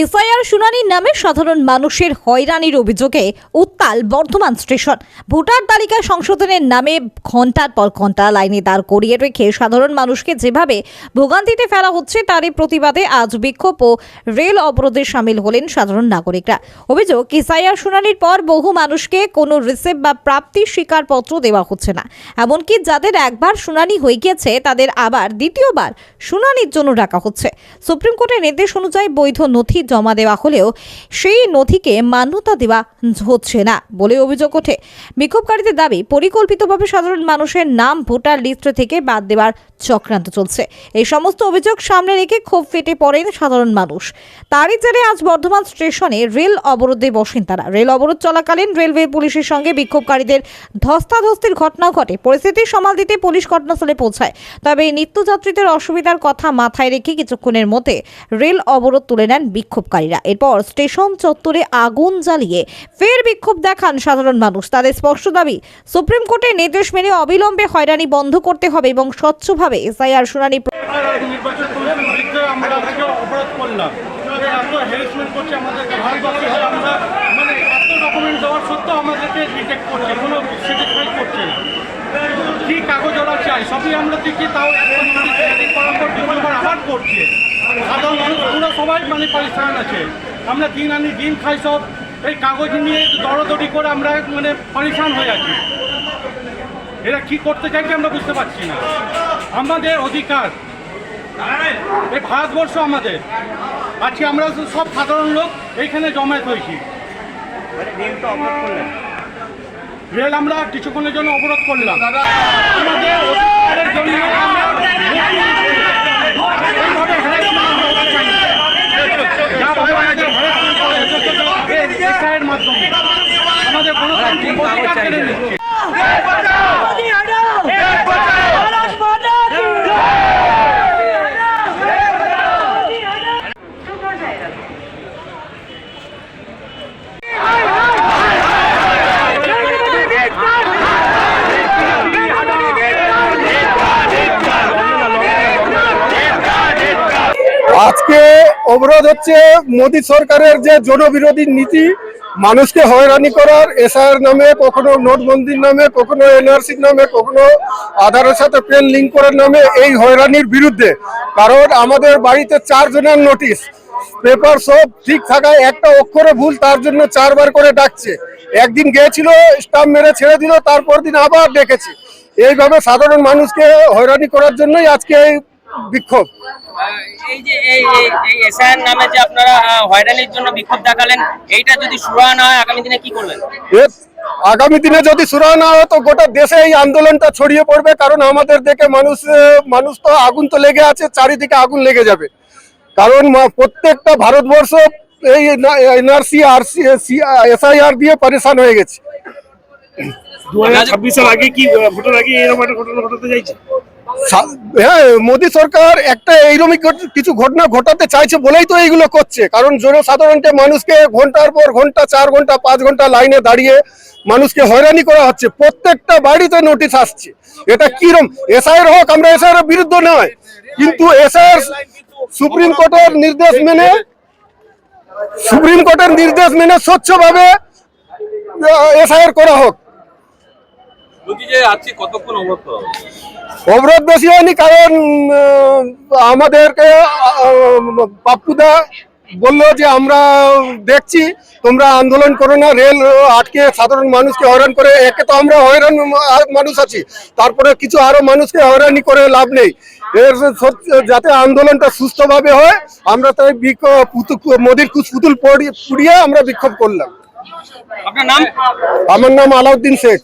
SIR শুনানির নামে সাধারণ মানুষের হয়রানির অভিযোগে উত্তাল বর্ধমান স্টেশন। ভোটার তালিকা সংশোধনের নামে ঘণ্টার পর ঘণ্টা লাইনে দাঁড় করিয়ে রেখে সাধারণ মানুষকে যেভাবে ভোগান্তিতে ফেলা হচ্ছে, তারই প্রতিবাদে আজ বিক্ষোভ ও রেল অবরোধে সামিল হলেন সাধারণ নাগরিকরা। অভিযোগ এসআইআর শুনানির পর বহু মানুষকে কোনো রিসিভ বা প্রাপ্তির স্বীকারপত্র দেওয়া হচ্ছে না। এমনকি যাদের একবার শুনানি হয়ে গিয়েছে, তাদের আবার দ্বিতীয়বার শুনানির জন্য ডাকা হচ্ছে। সুপ্রিম কোর্টের নির্দেশ অনুযায়ী বৈধ নথি জমা দেওয়া হলেও সেই নথিকে মান্যতা দেওয়া হচ্ছে না বলে অভিযোগ ওঠে। বিক্ষোভকারীদের দাবি, পরিকল্পিতভাবে সাধারণ মানুষের নাম, ভোটার লিস্ট থেকে বাদ দেওয়ার চক্রান্ত চলছে। এই সমস্ত অভিযোগ সামনে রেখে ক্ষোভ ফেটে পড়েন সাধারণ মানুষ। তারই জেরে আজ বর্ধমান স্টেশনে রেল অবরোধে বসেন তারা। রেল অবরোধ চলাকালীন রেলওয়ে পুলিশের সঙ্গে বিক্ষোভকারীদের ধস্তাধস্তির ঘটনা ঘটে। পরিস্থিতি সামাল দিতে পুলিশ ঘটনাস্থলে পৌঁছায়। তবে নিত্যযাত্রীদের অসুবিধার কথা মাথায় রেখে কিছুক্ষণের মধ্যে রেল অবরোধ তুলে নেন বিক্ষোভকারীরা। এরপর স্টেশন চত্বরে আগুন জ্বালিয়ে ফের বিক্ষোভ দেখান সাধারণ মানুষ। তাদের স্পষ্ট দাবি, সুপ্রিম কোর্টের নির্দেশ মেনে অবিলম্বে হয়রানি বন্ধ করতে হবে এবং স্বচ্ছভাবে এসআইআর শুনানি মানে কী কাগজ ওরা চাই? সবই আমরা দিচ্ছি তাও আবার করছে। সাধারণ মানুষ পুরো সবাই মানে পরিষ্কার আছে। আমরা দিন আনি দিন খাই সব। এই কাগজ নিয়ে দরদরি করে আমরা মানে পরিশান হয়ে আছি। এরা কি করতে চাইছে আমরা বুঝতে পারছি না। আমাদের অধিকার। এই ভারতবর্ষ আমাদের। আজকে আমরা সব সাধারণ লোক এইখানে জমায়েত হয়েছি। রেল আমরা কিছুক্ষণের জন্য অবরোধ করলাম। আমাদের অধিকারের জন্য আমরা এইভাবে harassment আমরা হতে চাই না। যাভাবে আমাদের harassment করা হচ্ছে, এই SI এর মাধ্যমে আমাদের কোনো অধিকার কেড়ে নিচ্ছে আজকে অবরোধ হচ্ছে মোদী সরকারের যে জনবিরোধী নীতি মানুষকে হয়রানি করার এসআর নামে, কখনো নোটবন্দির নামে, কখনো এনআরসির নামে, কখনো আধারের সাথে পেন লিঙ্ক করার নামে এই হয়রানির বিরুদ্ধে। কারণ আমাদের বাড়িতে চারজনের নোটিশ, পেপার সব ঠিক থাকায় একটা অক্ষরে ভুল তার জন্য চারবার করে ডাকছে। একদিন গিয়েছিল, স্টাম্প মেরে ছেড়ে দিল, তারপর দিন আবার ডেকেছে। এইভাবে সাধারণ মানুষকে হয়রানি করার জন্যই আজকে এই বিক্ষোভ। এই যে এই এই নামে যে আপনারা হয়রানির জন্য বিক্ষোভ দেখালেন এইটা যদি সুরা না হয় আগামী দিনে কি করবেন? আগামী দিনে যদি সুরা না হয় তো গোটা দেশে এই আন্দোলনটা ছড়িয়ে পড়বে কারণ আমাদের দেখে মানুষ মানুষ তো আগুন তো লেগে আছে চারিদিকে আগুন লেগে যাবে। কারণ প্রত্যেকটা ভারতবর্ষ এই এনআরসি আর এসআইআর দিয়ে পরেশান হয়ে গেছে। দু হাজার ছাব্বিশের আগে কি ভোটের আগে এরকম একটা ঘটনা ঘটাতে চাইছে? হ্যাঁ মোদী সরকার একটা এইরকমই ঘট- কিছু ঘটনা ঘটাতে চাইছে বলেই তো এইগুলো করছে। কারণ জনসাধারণকে মানুষকে ঘণ্টার পর ঘণ্টা, চার ঘণ্টা, পাঁচ ঘণ্টা লাইনে দাঁড়িয়ে মানুষকে হয়রানি করা হচ্ছে। প্রত্যেকটা বাড়িতে নোটিশ আসছে। এটা কিরম? এসআইয়ের হোক, আমরা এসআইয়ের বিরুদ্ধে নয়। কিন্তু এসআইয়ের সুপ্রিম কোর্টের নির্দেশ মেনে, সুপ্রিম কোর্টের নির্দেশ মেনে স্বচ্ছভাবে এসআইআর করা হোক বলছি যে আজকে কতক্ষণ অবরোধ? বেশি হয়নি কারণ আমাদেরকে পাপ্পুদা বলল যে আমরা দেখছি তোমরা আন্দোলন করো না রেল আটকে সাধারণ মানুষকে হয়রান করে একে তো আমরা হয়রান মানুষ আছি তারপরে কিছু আরও মানুষকে হয়রানি করে লাভ নেই। এর যাতে আন্দোলনটা সুস্থভাবে হয় আমরা তাই মোদির কুচ পুতুল পুড়িয়ে আমরা বিক্ষোভ করলাম। আপনার নাম? আমার নাম আলাউদ্দিন শেখ।